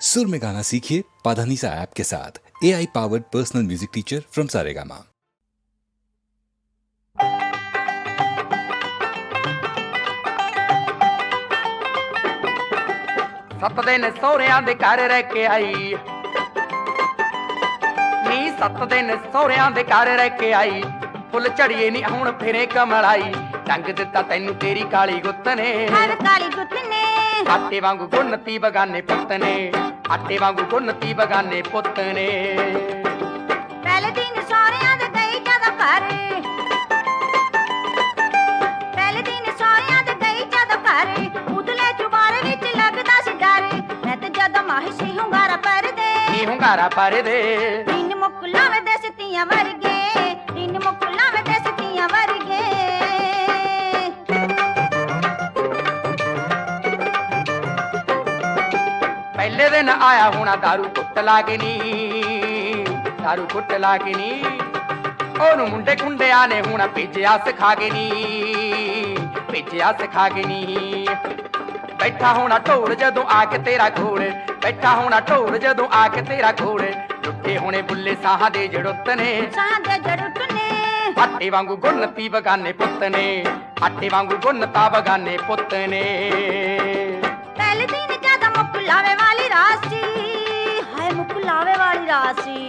सुर में गाना सीखिए पाधानीसा ऐप के साथ A I powered personal music teacher from Saregama ਸੱਤ ਦਿਨ ਸਹੁਰਿਆਂ ਦੇ ਘਰ ਰਹਿ ਕੇ ਆਈ ਨੀ ਸੱਤ ਦਿਨ ਸਹੁਰਿਆਂ ਦੇ ਘਰ ਰਹਿ ਕੇ ਆਈ ਫੁੱਲ ਝੜੀਏ ਨੀ ਹੁਣ ਫਿਰੇ ਕਮਲਾਈ ਰੰਗ ਦਿੱਤਾ ਤੈਨੂੰ ਤੇਰੀ ਕਾਲੀ ਗੁੱਤ ਨੇ ਹਰ ਕਾਲੀ ਗੁੱਤ ਨੇ ਆਟੇ ਵਾਂਗੂ ਗੁੰਨਤੀ ਬਗਾਨੇ ਪੁੱਤ ਨੇ ਆਟੇ ਵਾਂਗੂ ਗੁੰਨਤੀ ਬਗਾਨੇ ਪੁੱਤ ਨੇ। ਪਹਿਲੇ ਦਿਨ ਸਹੁਰਿਆਂ ਦੇ ਗਈ ਜਦੋਂ ਘਰ। ਪਹਿਲੇ ਦਿਨ ਸਹੁਰਿਆਂ ਦੇ ਗਈ ਜਦੋਂ ਘਰ। ਉਦਲੇ ਚੁਬਾਰੇ ਵਿੱਚ ਲੱਗਦਾ ਸੀ ਡਰ। ਮੈਂ ਤੇ ਜਦੋਂ ਮਾਹਿਸ਼ੀ ਹੁੰਗਾਰਾ ਪਰਦੇ ਨੀ ਹੁੰਗਾਰਾ ਪਰਦੇ ਦਿਨ ਮੁੱਕ ਲਾਵੇ ਦੇ ਸਤੀਆਂ ਵਰਗੇ। ਪਹਿਲੇ ਦਿਨ ਆਇਆ ਹੋਣਾ दारू ਕੁੱਟ ਲਾ ਕੇ ਨੀ दारू ਕੁੱਟ ਲਾ ਕੇ ਨੀ ਉਹਨੂੰ ਮੁੰਡੇ ਕੁੰਡਿਆਂ ਨੇ ਹੁਣ ਭੇਜਿਆ ਸਿਖਾ ਕੇ ਨੀ ਭੇਜਿਆ ਸਿਖਾ ਕੇ ਨੀ ਬੈਠਾ ਹੋਣਾ ਢੋਲ ਜਦੋਂ ਆ ਕੇ ਤੇਰਾ ਘੋੜ ਬੈਠਾ ਹੋਣਾ ਢੋਲ ਜਦੋਂ ਆ ਕੇ ਤੇਰਾ ਘੋੜ ਲੁੱਟੇ ਹੋਣੇ ਬੁੱਲੇ ਸਾਹਾਂ ਦੇ ਜੜੁੱਤ ਨੇ ਸਾਂ ਦੇ ਜੜੁੱਟ ਨੇ ਆਟੇ ਵਾਂਗੂ ਗੁੰਨਤੀ ਬਗਾਨੇ ਪੁੱਤ ਨੇ ਆਟੇ ਵਾਂਗੂ ਗੁੰਨਤਾ ਬਗਾਨੇ ਪੁੱਤ ਨੇ ਪਹਿਲੇ ਦਿਨ ਜਦੋਂ ਮੁੱਕ ਲਾਵੇ ਵਾਲੀ ਰਾਸੀ। ਹਾਏ ਮੁੱਕ ਲਾਵੇ ਵਾਲੀ ਰਾਸੀ।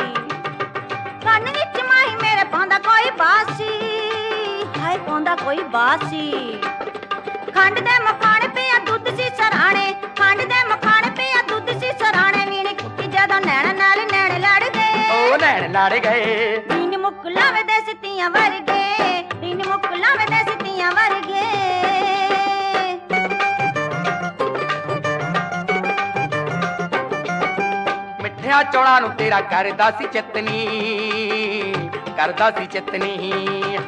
ਕੰਨ ਵਿੱਚ ਮਾਹੀ ਮੇਰੇ ਪਾਉਂਦਾ ਕੋਈ ਬਾਸੀ। ਹਾਏ ਪਾਉਂਦਾ ਕੋਈ ਬਾਸੀ। ਖੰਡ ਦੇ ਮਖਾਣੇ ਪਿਆ ਦੁੱਧ ਸੀ ਸਰਾਣੇ। ਖੰਡ ਦੇ ਮਖਾਣੇ ਪਿਆ ਦੁੱਧ ਸੀ ਸਰਾਣੇ। ਵੀਣੇ ਕੁੱਟੀ ਜਦੋਂ ਨੈਣ ਨਾਲ ਨੈਣ ਲੜ ਗਏ। ਉਹ ਲੈਣ ਲੜ ਗਏ। ਦਿਨ ਮੁੱਕ ਲਾਵੇ ਦੇ ਸਿੱਤੀਆਂ ਵਰਗੇ। ਮਿੱਠਿਆ ਚੌਲਾਂ ਨੂੰ ਤੇਰਾ ਕਰਦਾ ਸੀ ਚਿਤਨੀ ਕਰਦਾ ਸੀ ਚਿਤਨੀ।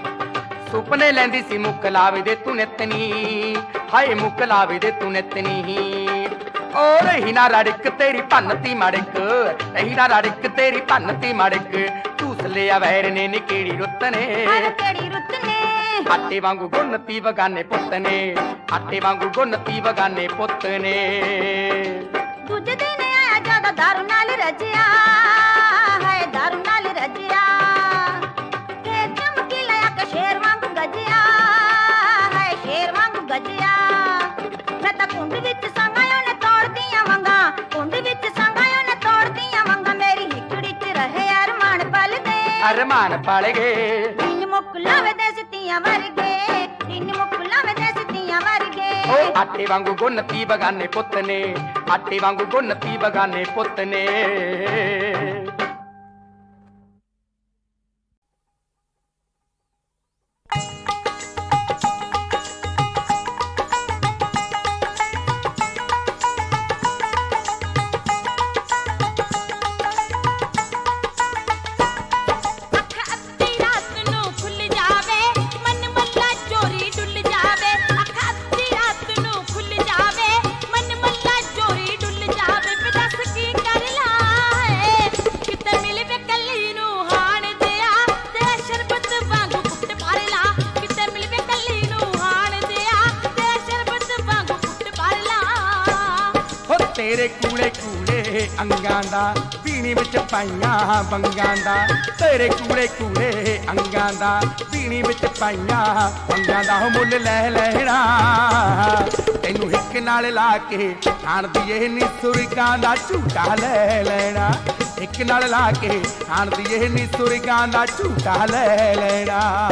ਸੁਪਨੇ ਲੈਂਦੀ ਸੀ ਮੁੱਕ ਲਾਵੇ ਦੇ ਤੂੰ ਨਿਤਨੀ ਹਾਏ ਮੁੱਕ ਲਾਵੇ ਦੇ ਤੂੰ ਨਿਤਨੀ। ਓ ਰਹੀ ਨਾ ਰੜਕ ਤੇਰੀ ਭੰਨਤੀ ਮੜਕ ਰਹੀ ਨਾ ਰੜਕ ਤੇਰੀ ਭੰਨਤੀ ਮੜਕ ਤੂਸ ਲਿਆ ਵੈਰ ਨੇ ਨੀ ਕਿਹੜੀ ਰੁੱਤ ਨੇ ਕਿਹੜੀ ਰੁੱਤ ਨੇ ਆਟੇ ਵਾਂਗੂ ਗੁੰਨਤੀ ਬਗਾਨੇ ਪੁੱਤ ਨੇ ਆਟੇ ਵਾਂਗੂ ਗੁੰਨਤੀ ਬਗਾਨੇ ਪੁੱਤ ਨੇ ਦੂਜੇ ਦਿਨ ਆਇਆ ਜਦੋਂ ਦਾਰੂ ਰਜਿਆ ਹਾਏ ਦਾਰੂ ਨਾਲ ਰਜਿਆ ਤੇ ਚਮਕੀ ਲਿਆ ਕਿ ਸ਼ੇਰ ਵਾਂਗ ਗੱਜਿਆ ਹਾਏ ਸ਼ੇਰ ਵਾਂਗ ਗੱਜਿਆ ਮੈਂ ਤਾਂ ਕੁੰਡ ਵਿੱਚ ਸੰਗਾਇਓ ਨੇ ਤੋੜਦੀਆਂ ਵੰਗਾ ਕੁੰਡ ਵਿੱਚ ਸੰਗਾਇਓ ਨੇ ਤੋੜਦੀਆਂ ਵੰਗਾ ਮੇਰੀ ਹਿਕੜੀ 'ਚ ਰਹੇ ਅਰਮਾਨ ਪਲਦੇ ਅਰਮਾਨ ਪੜ ਗਏ ਦਿਨ ਮੁੱਕ ਲਾਵੇ ਦੇ ਸਿੱਤੀਆਂ ਵਰਗੇ ਦਿਨ ਮੁੱਕ ਲਾਵੇ ਦੇ ਸਿੱਤੀਆਂ ਵਰਗੇ ਓ ਆਟੇ ਵਾਂਗੂ ਗੁੰਨਤੀ ਬਗਾਨੇ ਪੁੱਤ ਨੇ ਆਟੇ ਵਾਂਗੂ ਗੁੰਨਤੀ ਬਗਾਨੇ ਪੁੱਤ ਅੰਗਾਂ ਦਾ, ਪੀਣੀ ਵਿੱਚ ਪਾਈਆਂ ਬੰਗਾਂ ਦਾ। ਤੇਰੇ ਕੂੜੇ ਕੂੜੇ ਅੰਗਾਂ ਦਾ, ਪੀਣੀ ਵਿੱਚ ਪਾਈਆਂ ਬੰਗਾਂ ਦਾ। ਹੋ ਮੁੱਲ ਲੈ ਲੈਣਾ। ਤੈਨੂੰ ਹਿੱਕ ਨਾਲ ਲਾ ਕੇ ਖਾਣਦੀ ਇਹ ਨੀ ਸੁਰਗਾਂ ਦਾ ਝੂਟਾ ਲੈ ਲੈਣਾ। ਇੱਕ ਨਾਲ ਲਾ ਕੇ ਖਾਣਦੀ ਇਹ ਨੀ ਸੁਰਗਾਂ ਦਾ ਝੂਟਾ ਲੈ ਲੈਣਾ।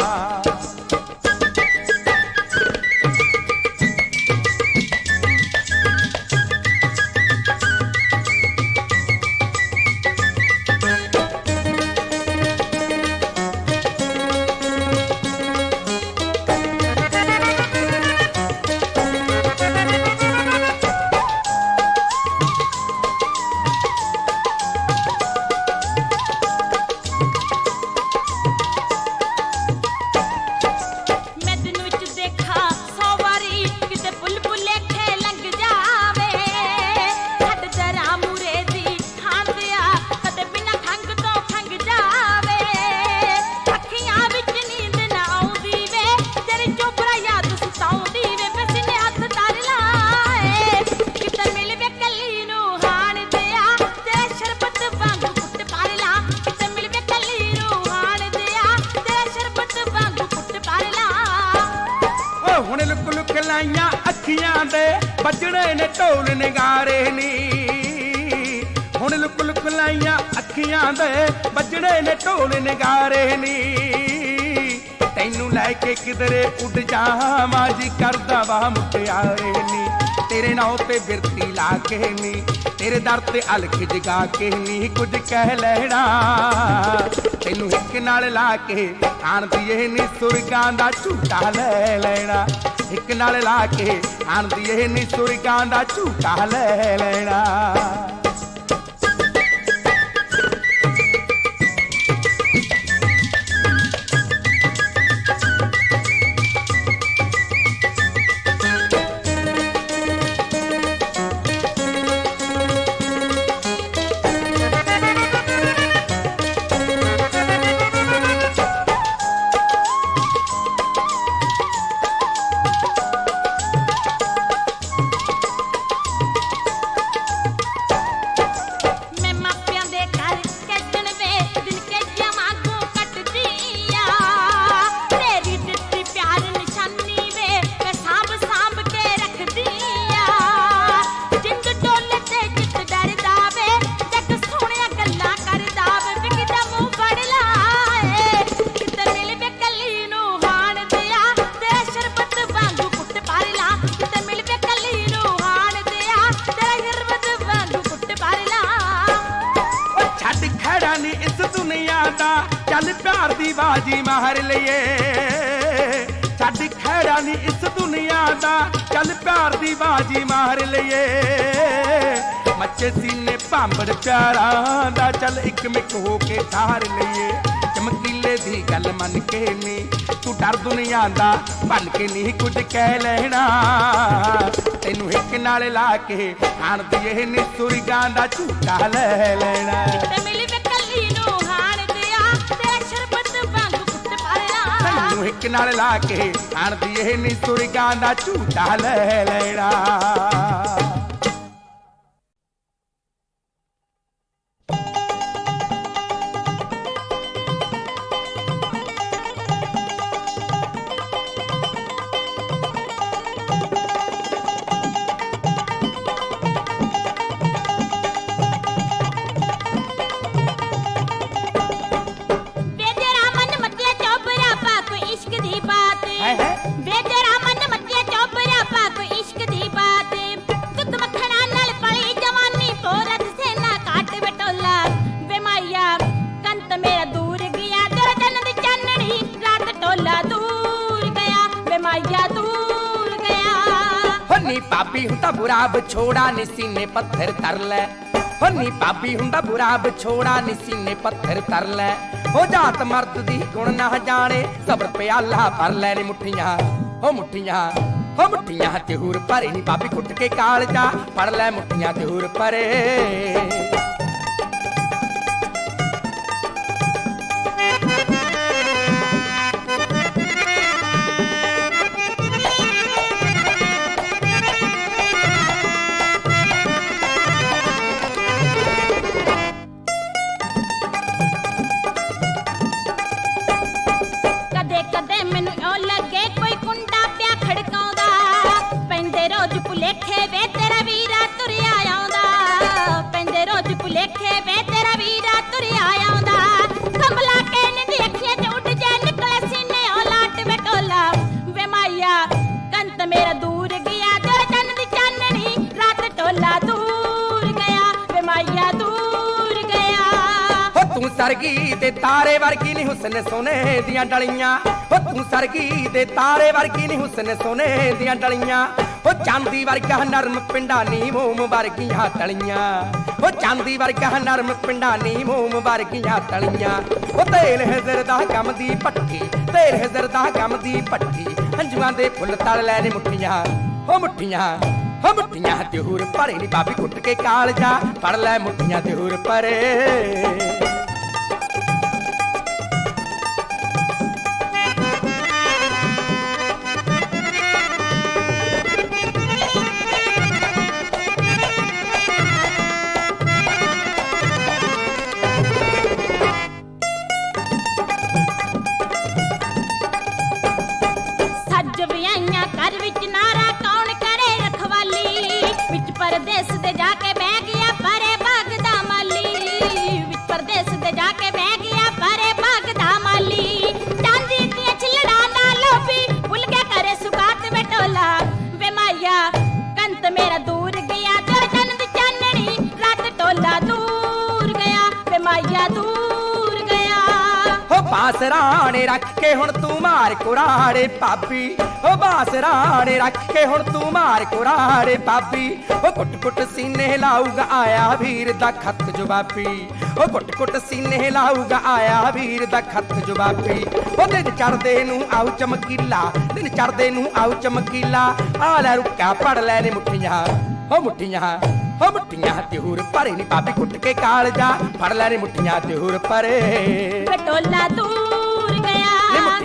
ਵੱਜਣੇ ਨੇ ਢੋਲ ਨਿਗਾਰੇ ਨੀ। ਹੁਣ ਲੁਕ ਲੁਕ ਲਾਈਆਂ ਅੱਖੀਆਂ ਦੇ ਵੱਜਣੇ ਨੇ ਢੋਲ ਨਿਗਾਰੇ ਨੀ। ਤੈਨੂੰ ਲੈ ਕੇ ਕਿਧਰੇ ਉੱਡ ਜਾਵਾਂ ਜੀ ਕਰਦਾ ਵਾ ਮੁਟਿਆਰੇ ਨੀ। ਤੇਰੇ ਨਾਂ ਤੇ ਬਿਰਤੀ ਲਾ ਕੇ ਨੀ, ਤੇਰੇ ਦਰ ਤੇ ਅਲਖ ਜਗਾ ਕੇ ਨੀ ਕੁਝ ਕਹਿ ਲੈਣਾ। ਤੈਨੂੰ ਇੱਕ ਨਾਲ ਲਾ ਕੇ ਆਣਦੀ ਇਹ ਨੀ, ਸੁਰਗਾਂ ਦਾ ਝੂਟਾ ਲੈ ਲੈਣਾ। ਇੱਕ ਨਾਲ ਲਾ ਕੇ ਆਣਦੀ ਇਹ ਨੀ ਸੁਰਗਾਂ ਦਾ ਝੂਟਾ ਲੈ ਲੈਣਾ। ਮੱਚੇ ਸੀਨੇ ਭਾਂਬੜ ਪਿਆਰਾਂ ਦਾ ਚੱਲ ਇੱਕ ਮਿੱਕ ਹੋ ਕੇ ਠਾਰ ਲਈਏ। ਚਮਕੀਲੇ ਦੀ ਗੱਲ ਮੰਨ ਕੇ ਨੀ ਤੂੰ ਡਰ ਦੁਨੀਆ ਦਾ ਬਣ ਕੇ ਨਹੀਂ ਕੁਝ ਕਹਿ ਲੈਣਾ। ਤੈਨੂੰ ਇੱਕ ਨਾਲ ਲਾ ਕੇ ਆਣਦੀ ਇਹ ਨੀ ਸੁਰਗਾਂ ਦਾ ਝੂਟਾ ਲੈ ਲੈਣਾ। ਤੇ ਮਿਲੀ ਵੇ ਕੱਲੀ ਨੂੰ ਹਾਣ ਦਿਆ ਤੇਰਾ ਸ਼ਰਬਤ ਵਾਂਗੂ ਕੁੱਟ ਪਾਰਿਆ ਤੈਨੂੰ ਇੱਕ ਨਾਲ ਲਾ ਕੇ ਆਣਦੀ ਇਹ ਨੀ ਸੁਰਗਾਂ ਦਾ ਝੂਟਾ ਲੈ ਲੈਣਾ। ਵਿਛੋੜਾ ਨੀ ਸੀਨੇ ਪੱਥਰ ਤਰ ਲੈ। ਹੰਨੀ ਪਾਪੀ ਹੁੰਦਾ ਬੁਰਾ ਵਿਛੋੜਾ ਨੀ ਸੀਨੇ ਪੱਥਰ ਤਰ ਲੈ। ਹੋ ਜਾਤ ਮਰਦ ਦੀ ਗੁਣ ਨਾ ਜਾਣੇ, ਸਬਰ ਪਿਆਲਾ ਭਰ ਲੈ ਨੀ ਮੁੱਠੀਆਂ। ਹੋ ਮੁੱਠੀਆਂ ਹੋ ਮੁੱਠੀਆਂ ਤੇ ਹੂਰ ਭਰੇ ਨੀ ਪਾਪੀ ਕੁੱਟ ਕੇ ਕਾਲ ਜਾ ਫੜ ਲੈ ਮੁੱਠੀਆਂ ਤੇ ਹੂਰ ਭਰੇ। ਸਰਗੀ ਤੇ ਤਾਰੇ ਵਰਗੀ ਨਹੀਂ ਹੁਸਨ ਸੋਨੇ ਦੀਆਂ ਡਲੀਆਂ। ਹੋ ਤੂੰ ਸਰਗੀ ਤੇ ਤਾਰੇ ਵਰਗੀ ਨਹੀਂ ਹੁਸਨ ਸੋਨੇ ਦੀਆਂ ਡਲੀਆਂ। ਹੋ ਚਾਂਦੀ ਵਰਗਾ ਨਰਮ ਪਿੰਡਾਂ ਨੀ ਮੋਮ ਵਰਗੀਆਂ ਤਲੀਆਂ। ਹੋ ਚਾਂਦੀ ਵਰਗਾ ਨਰਮ ਪਿੰਡਾਂ ਨੀ ਮੋਮ ਵਰਗੀਆਂ ਤਲੀਆਂ। ਹੋ ਤੇਲ ਹਜ਼ਰ ਦਾ ਕੰਮ ਦੀ ਪੱਠੀ, ਤੇਲ ਹਜ਼ਰ ਦਾ ਕੰਮ ਦੀ ਪੱਠੀ। ਹੰਝੂਆਂ ਦੇ ਫੁੱਲ ਤਲ ਲੈ ਨੇ ਮੁੱਠੀਆਂ। ਹੋ ਮੁੱਠੀਆਂ ਹੋ ਮੁੱਠੀਆਂ ਤੇ ਹੂਰ ਭਰੇ ਨੀ ਬਾਬੀ ਕੁੱਟ ਕੇ ਕਾਲਜਾ। ਫੜ ਲੈ ਮੁੱਠੀਆਂ ਤੇ ਹੂਰ ਭਰੇ। ਕੁਰਾੜੇ ਪਾਪੀ ਓ ਬਾਸਰਾਣੇ ਰੱਖ ਕੇ ਹੁਣ ਤੂੰ ਮਾਰ ਕੁਰਾੜੇ ਪਾਪੀ ਓ ਕੁੱਟ ਕੁੱਟ ਸੀਨੇ ਲਾਊਗਾ, ਆਇਆ ਵੀਰ ਦਾ ਖੱਤ ਜਵਾਬੀ। ਓ ਕੁੱਟ ਕੁੱਟ ਸੀਨੇ ਲਾਊਗਾ, ਆਇਆ ਵੀਰ ਦਾ ਖੱਤ ਜਵਾਬੀ। ਓ ਦਿਨ ਚੜਦੇ ਨੂੰ ਆਉ ਚਮਕੀਲਾ, ਦਿਨ ਚੜਦੇ ਨੂੰ ਆਉ ਚਮਕੀਲਾ। ਆ ਲੈ ਰੁੱਕਾ ਪੜ ਲੈ ਨੇ ਮੁੱਠੀਆਂ ਓ ਮੁੱਠੀਆਂ ਓ ਮੁੱਠੀਆਂ ਤੇ ਹੋਰ ਭਰੇ ਨੀ ਪਾਪੀ ਕੁੱਟ ਕੇ ਕਾਲ ਜਾ ਫੜ ਲੈ ਨੇ ਮੁੱਠੀਆਂ ਤੇ ਹੋਰ ਪਰੇ ਪਟੋਲਾ ਦੂਰ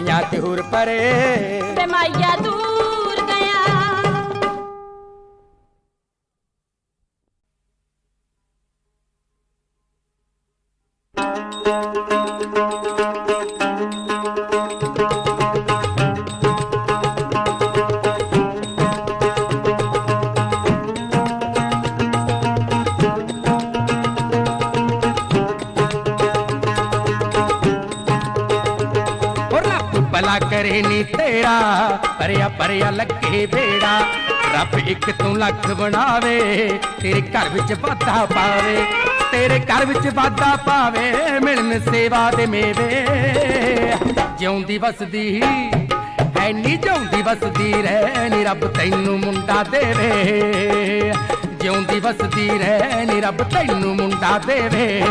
ਗਿਆ ਮੁੱਠੀਆਂ ਤੇ ਹੋਰ ਪਰੇ। ਵੇ ਮਾਇਆ ਦੂਰ ਗਿਆ। ਓ ਕਰੇ ਨੀ ਤੇਰਾ। ਪਰਿਆ ਪਰਿਆ ਲੱਗੇ ਬੇੜਾ। ਰੱਬ ਇੱਕ ਤੂੰ ਲੱਖ ਬਣਾਵੇ, ਤੇਰੇ ਘਰ ਵਿੱਚ ਵਾਧਾ ਪਾਵੇ। ਤੇਰੇ ਘਰ ਵਿੱਚ ਵਾਧਾ ਪਾਵੇ, ਮਿਲਣ ਸੇਵਾ ਦੇ ਮੇਵੇ। ਜਿਉਂਦੀ ਵਸਦੀ ਐ ਜਿਉਂਦੀ ਵਸਦੀ, ਰਹਿ ਨੀ ਰੱਬ ਤੈਨੂੰ ਮੁੰਡਾ ਦੇਵੇ। ਜਿਉਂਦੀ ਵਸਦੀ, ਰਹਿ ਨੀ ਰੱਬ ਤੈਨੂੰ ਮੁੰਡਾ ਦੇਵੇ।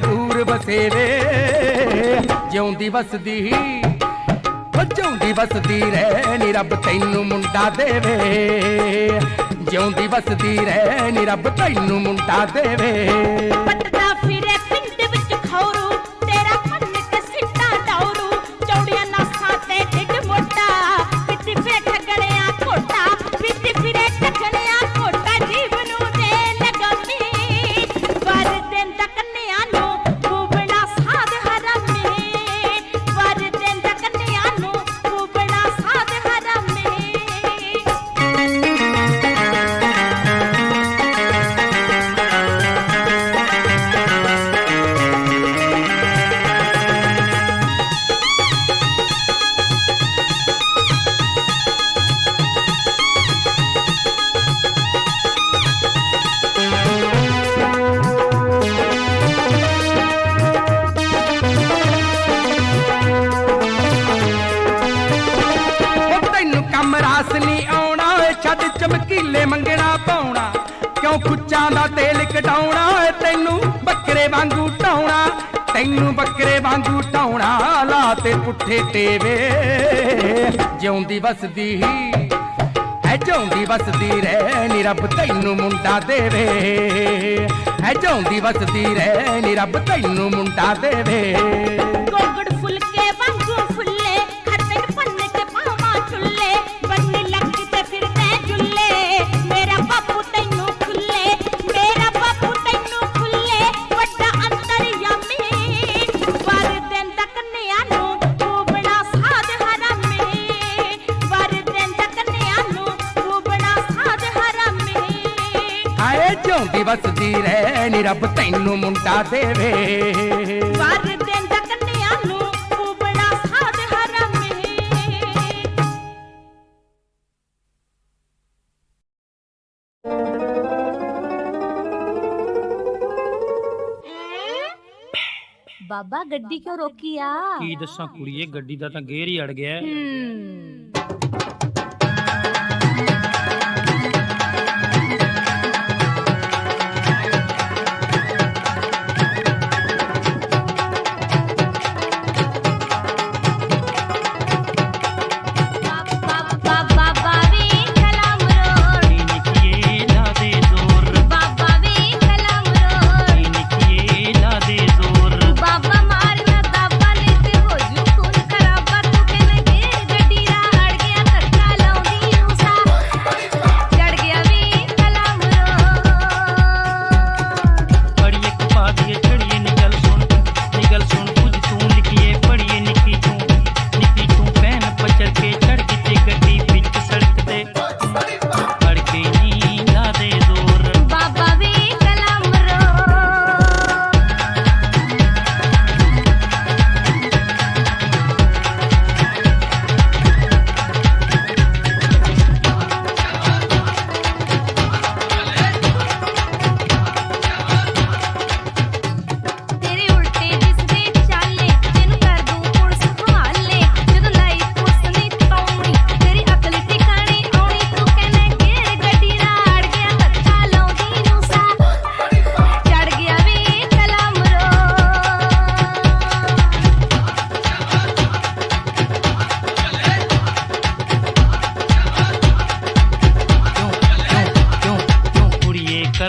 ਦੂਰ ਬਸੇਵੇ ਜਿਉਂਦੀ ਵਸਦੀ ਜਿਉਂਦੀ ਵਸਦੀ ਰਹਿ ਨੀ ਰੱਬ ਤੈਨੂੰ ਮੁੰਡਾ ਦੇਵੇ। ਜਿਉਂਦੀ ਵਸਦੀ ਰਹਿ ਨੀ ਰੱਬ ਤੈਨੂੰ ਮੁੰਡਾ ਦੇਵੇ। ਕਿਉਂ ਕੁੱਚਾਂ ਦਾ ਤੇਲ ਕਟਾਉਣਾ ਤੈਨੂੰ ਬੱਕਰੇ ਵਾਂਗੂ ਢਾਉਣਾ। ਤੈਨੂੰ ਬੱਕਰੇ ਵਾਂਗੂ ਢਾਉਣਾ, ਲਾ ਤੇ ਪੁੱਠੇ ਟੇਵੇ। ਜਿਉਂਦੀ ਵਸਦੀ ਐ ਜਿਉਂਦੀ ਵਸਦੀ ਰਹਿ ਨੀ ਰੱਬ ਤੈਨੂੰ ਮੁੰਡਾ ਦੇਵੇ। ਐ ਜਿਉਂਦੀ ਵਸਦੀ ਰਹਿ ਨੀ ਰੱਬ ਤੈਨੂੰ ਮੁੰਡਾ ਦੇਵੇ। ਜਿਉਂਦੀ ਵਸਦੀ ਰਹਿ ਨੀ ਰੱਬ ਤੈਨੂੰ ਮੁੰਡਾ ਦੇਵੇ। ਵਰ ਦਿੰਦਾ ਕੰਨਿਆ ਨੂੰ ਬਣਾ ਸਾਧ ਹਰਾਮੀ ਬਾਬਾ ਗੱਡੀ ਕਿਉਂ ਰੋਕੀ ਆ? ਕੀ ਦੱਸਾਂ ਕੁੜੀਏ ਗੱਡੀ ਦਾ ਤਾਂ ਗੇਰ ਹੀ ਅੜ ਗਿਆ। ਹੈ। ਹਮ,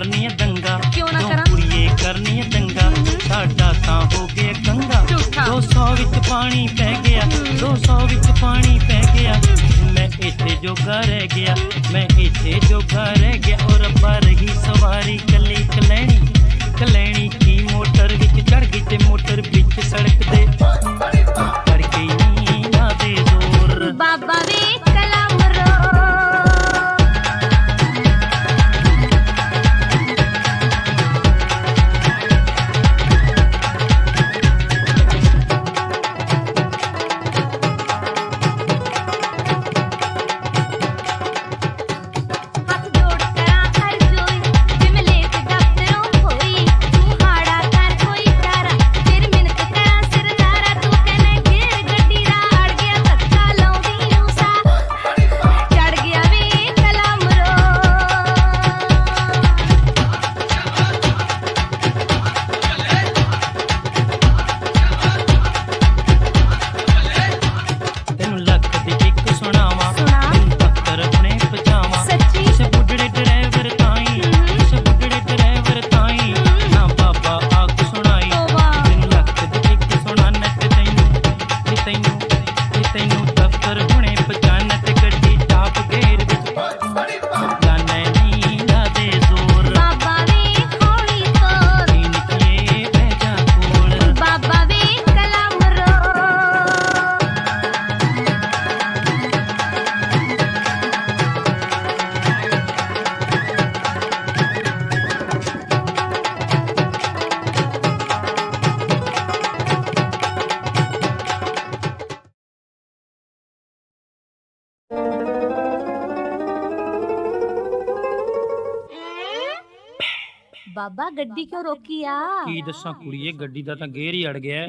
ਕਰਨੀ ਦੰਗਾ। ਕਿਉਂ ਨਾ ਕਰਾਂ? ਕੁੜੀਏ ਕਰਨੀ ਦੰਗਾ। ਸਾਡਾ ਤਾਂ ਹੋ ਗਿਆ ਕੰਗਾ। 200 ਵਿੱਚ ਪਾਣੀ ਪੈ ਗਿਆ। 200 ਵਿੱਚ ਪਾਣੀ ਪੈ ਗਿਆ। ਮੈਂ ਇੱਥੇ ਜੋਗਾ ਰਹਿ ਗਿਆ। ਮੈਂ ਇੱਥੇ ਜੋਗਾ ਰਹਿ ਗਿਆ। ਔਰ ਰੱਬਾ ਰਹੀ ਸਵਾਰੀ ਕੱਲੀ ਕਲੈਣੀ। ਕਲੈਣੀ ਕੀ ਮੋਟਰ ਵਿੱਚ ਚੜ ਗਈ ਤੇ ਮੋਟਰ ਵਿੱਚ ਸੜਕ ਤੇ। ਚੜ ਗਈ ਨਾ ਦੇ ਜ਼ੋਰ। ਬਾਬਾ thing ਗੱਡੀ ਕਿਉਂ ਰੋਕੀ ਆ? ਕੀ ਦੱਸਾਂ ਕੁੜੀਏ ਗੱਡੀ ਦਾ ਤਾਂ ਗੇਰ ਹੀ ਅੜ ਗਿਆ।